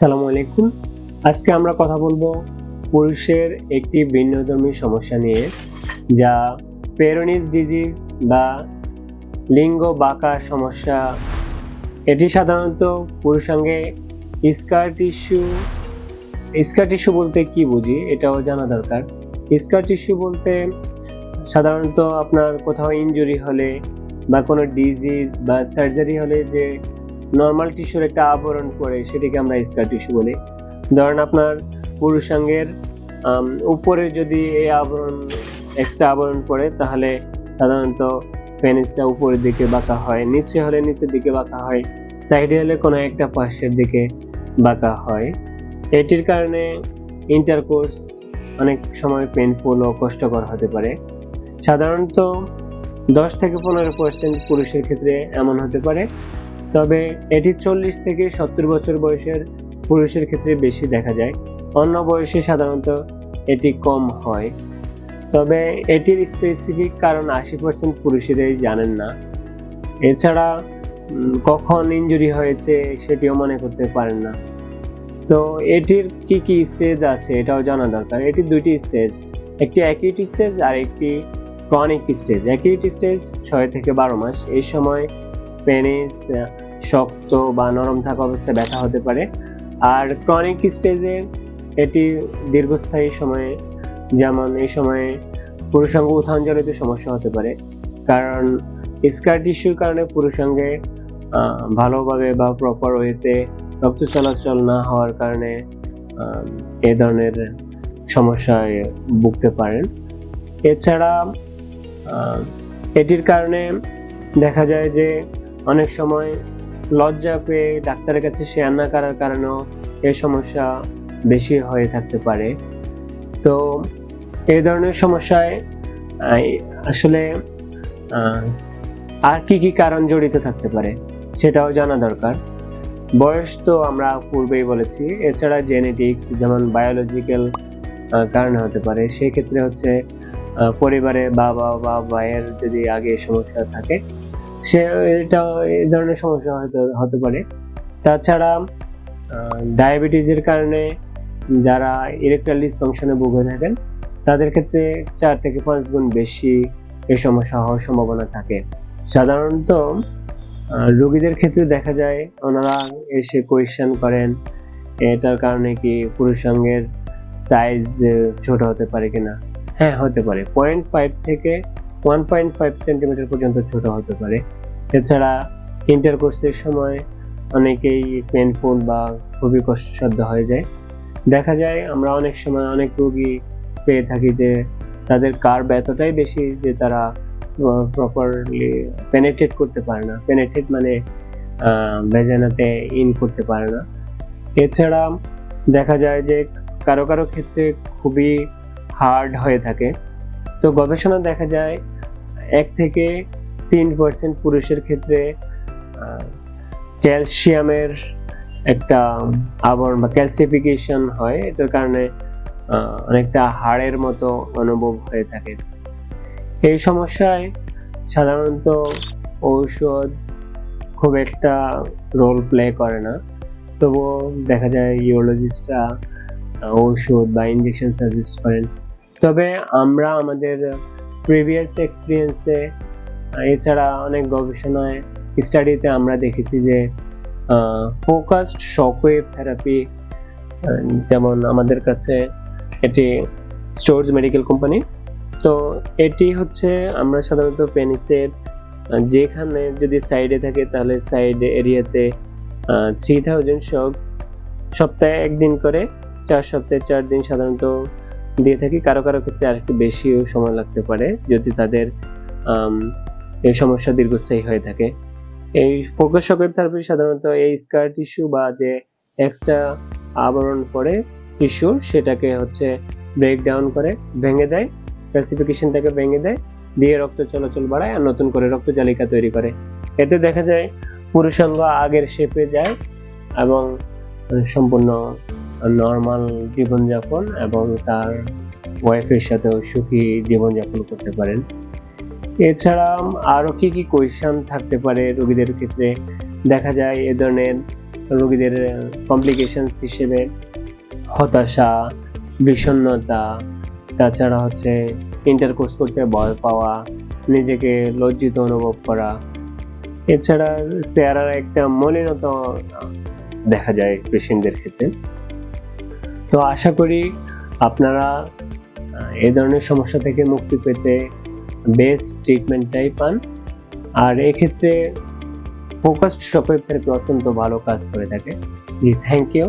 সালামু আলাইকুম। আজকে আমরা কথা বলব পুরুষের একটি ভিন্নধর্মী সমস্যা নিয়ে, যা পেরোনিস ডিজিজ বা লিঙ্গ বাঁকা সমস্যা। এটি সাধারণত পুরুষাঙ্গে স্কার টিস্যু স্কার টিস্যু বলতে কি বুঝি? এটাও জানা দরকার। স্কার টিস্যু বলতে সাধারণত আপনার কোথাও ইনজুরি হলে বা কোনো ডিজিজ বা সার্জারি হলে যে নর্মাল টিস্যুর একটা আবরণ পড়ে সেটাকে আমরা স্কার টিস্যু বলি। ধরেন আপনার পুরুষাঙ্গের উপরে যদি এই আবরণ এক্সট্রা আবরণ পড়ে, তাহলে সাধারণত পেনিসটা উপরের দিকে বাঁকা হয়, নিচে হলে নিচের দিকে বাঁকা হয় সাইডে হলে কোনো একটা পাশের দিকে বাঁকা হয়। এটির কারণে ইন্টারকোর্স অনেক সময় পেনফুল ও কষ্টকর হতে পারে। সাধারণত দশ থেকে পনেরো পার্সেন্ট পুরুষের ক্ষেত্রে এমন হতে পারে। তবে এটি চল্লিশ থেকে সত্তর বছর বয়সের পুরুষের ক্ষেত্রে বেশি দেখা যায়। অন্য বয়সে সাধারণত এটি কম হয়। তবে এটির স্পেসিফিক কারণ আশি পার্সেন্ট পুরুষেরাই জানেন না। এছাড়া কখন ইনজুরি হয়েছে সেটিও মনে করতে পারেন না। তো এটির কি কি স্টেজ আছে এটাও জানা দরকার। এটি দুইটি স্টেজ একটি অ্যাকিউট স্টেজ আর একটি ক্রনিক স্টেজ অ্যাকিউট স্টেজ ছয় থেকে বারো মাস। এই সময় পেনিস শক্ত বা নরম থাকা অবস্থায় ব্যথা হতে পারে। আর ক্রনিক স্টেজে এটি দীর্ঘস্থায়ী সময়ে, যেমন এই সময়ে পুরুষাঙ্গ উত্থানজনিত সমস্যা হতে পারে। কারণ স্কার টিস্যুর কারণে পুরুষাঙ্গে ভালোভাবে বা প্রপার ওয়েতে রক্ত চলাচল না হওয়ার কারণে এ ধরনের সমস্যায় ভুগতে পারেন। এছাড়া এটির কারণে দেখা যায় যে অনেক সময় লজ্জা পেয়ে ডাক্তারের কাছে শেয়ার না করার কারণেও এই সমস্যা বেশি হয়ে থাকতে পারে। তো এই ধরনের সমস্যায় আসলে আর কি কি কারণ জড়িত থাকতে পারে সেটাও জানা দরকার। বয়স তো আমরা পূর্বেই বলেছি, এছাড়া জেনেটিক্স যেমন বায়োলজিক্যাল কারণে হতে পারে। সেক্ষেত্রে হচ্ছে পরিবারে বাবা বা ভাইয়ের যদি আগে সমস্যা থাকে সে এটা এই ধরনের সমস্যা হতে হতে পারে। তাছাড়া ডায়াবেটিসের কারণে যারা ইলেকট্রাল ডিসফাংশনে ভুগে থাকেন, তাদের ক্ষেত্রে চার থেকে পাঁচ গুণ বেশি এই সমস্যা হওয়ার সম্ভাবনা থাকে। সাধারণত রোগীদের ক্ষেত্রে দেখা যায়, ওনারা এসে কোয়েশ্চেন করেন, এটার কারণে কি পুরুষাঙ্গের সাইজ ছোট হতে পারে কিনা? হ্যাঁ হতে পারে। পয়েন্ট ফাইভ থেকে ওয়ান পয়েন্ট ফাইভ সেন্টিমিটার পর্যন্ত ছোট হতে পারে। এছাড়া ইন্টারকোর্সের সময় অনেকেই পেনফুল বা খুবই কষ্টসাধ্য হয়ে যায়। দেখা যায় আমরা অনেক সময় অনেক রোগী পেয়ে থাকি যে তাদের কার্ব এতটাই বেশি যে তারা প্রপারলি পেনেট্রেট করতে পারে না। পেনেট্রেট মানে ভেজানাতে ইন করতে পারে না। এছাড়া দেখা যায় যে কারও কারও ক্ষেত্রে খুবই হার্ড হয়ে থাকে। তো গবেষণা দেখা যায় এক থেকে তিন পার্সেন্ট পুরুষের ক্ষেত্রে ক্যালসিয়ামের একটা আবরণ বা ক্যালসিফিকেশন হয়। এটার কারণে অনেকটা হাড়ের মতো অনুভব হয়ে থাকে। এই সমস্যায় সাধারণত ঔষধ খুব একটা রোল প্লে করে না। তবুও দেখা যায় ইউরোলজিস্টরা ঔষধ বা ইঞ্জেকশন সাজেস্ট করেন। তবে আমরা আমাদের প্রিভিয়াস এক্সপিরিয়েন্সে এছাড়া অনেক গবেষণায় স্টাডিতে আমরা দেখেছি যে ফোকাসড শকওয়েভ থেরাপি যেমন আমাদের কাছে এটি স্টোর্স মেডিকেল কোম্পানি তো এটি হচ্ছে আমরা সাধারণত পেনিসের যেখানে যদি সাইডে থাকে তাহলে সাইড এরিয়াতে থ্রি থাউজেন্ড শকস সপ্তাহে একদিন করে, চার সপ্তাহে চার দিন সাধারণত দিয়ে থাকি। কারও কারও ক্ষেত্রে আরেকটু বেশিও সময় লাগতে পারে, যদি তাদের এই সমস্যা দীর্ঘস্থায়ী হয়ে থাকে। এই ফোকাস শকের থেরাপি সাধারণত এই স্কার টিস্যু বা যে এক্সট্রা আবরণ পড়ে টিস্যু সেটাকে হচ্ছে ব্রেকডাউন করে, ভেঙে দেয় ক্লাসিফিকেশনটাকে ভেঙে দেয়, দিয়ে রক্ত চলাচল বাড়ায় আর নতুন করে রক্ত জালিকা তৈরি করে। এতে দেখা যায় পুরুষাঙ্গ আগের শেপে যায় এবং সম্পূর্ণ নর্মাল জীবনযাপন এবং তার ওয়াইফের সাথেও সুখী জীবনযাপন করতে পারেন। এছাড়া আরও কি কি কোয়েশন থাকতে পারে রোগীদের ক্ষেত্রে? দেখা যায় এ ধরনের রোগীদের কমপ্লিকেশনস হিসেবে হতাশা, বিষণ্ণতা, তাছাড়া হচ্ছে ইন্টারকোর্স করতে ভয় পাওয়া, নিজেকে লজ্জিত অনুভব করা। এছাড়া চেহারার একটা মলিনতা দেখা যায় পেশেন্টদের ক্ষেত্রে। তো আশা করি আপনারা এ ধরনের সমস্যা থেকে মুক্তি পেতে বেস্ট ট্রিটমেন্টটাই পান। আর এক্ষেত্রে ফোকাসড শপের থেরাপি অত্যন্ত ভালো কাজ করে থাকে। জি থ্যাংক ইউ